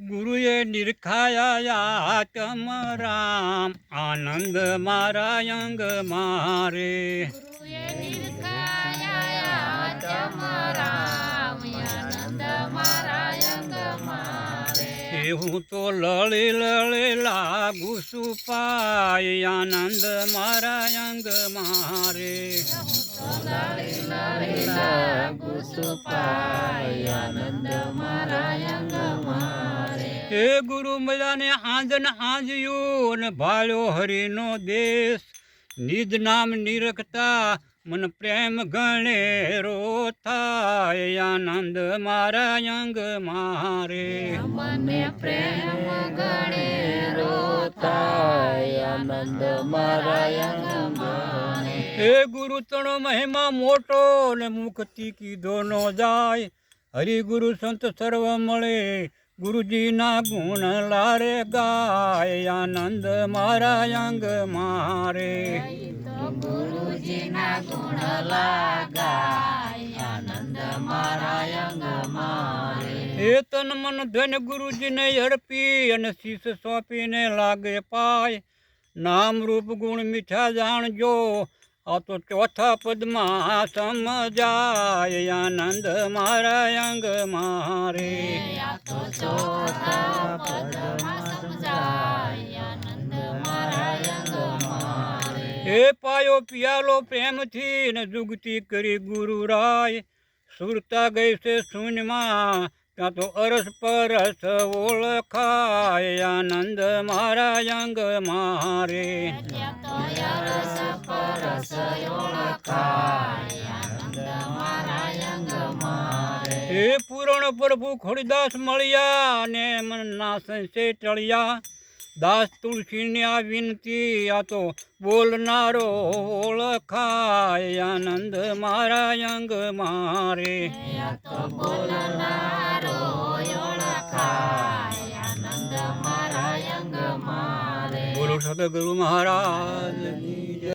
ગુરુએ નિરખાયા તમ રામ આનંદ મારા. અંગ મારે. હું તો લળી લળી લાગુ છું પાય આનંદ મારા. અંગ મારે સુપાય આનંદ મારા અંગ મારે હે ગુરુ મજાને આંજ ને આંજ્યું અને ભાળ્યો હરિનો દેશ નિજ નામ નિરખતા મન પ્રેમ ગણેરો થાય આનંદ મારા અંગ મારે મને પ્રેમ ગણે રોતાય આનંદ મારા અંગ હે ગુરુ, તણો મહિમા મોટો ને મુક્તિ કીધો નો જાય. હરિ ગુરુ, સંત સર્વ મળે. ગુરુજીના ગુણ લારે ગાય. આનંદ મારા અંગ મારે. ગુરુજીના ગુણ લાગાય આનંદ મારા અંગ મારે એ તન મન ધન ગુરુજીને હડપી અને શીશ સોંપીને લાગે પાય. નામ રૂપ ગુણ મીઠા જાણજો. આ તો ચોથા પદમાં સમજાય આનંદ મારા અંગ મારે. આ તો ચોથા પદમાં સમજાય આનંદ મારા અંગ મારે. એ પાયો પિયાલો પ્રેમથી ને જુગતી કરી ગુરુ રાય સુરતા ગઈ છે શૂન્યમાં ત્યાં તો અરસ પરસ ઓળખાય, આનંદ મારા અંગ મારે. હે પૂરણ પ્રભુ ખોડીદાસ મળ્યા, ને મનના સંશે ટળ્યા. દાસ તુલસીની આ વિનતી, આ તો બોલનારો ઓળખાય, આનંદ મારા અંગ મારે. બોલનારો બોલો સદગુરુ મહારાજ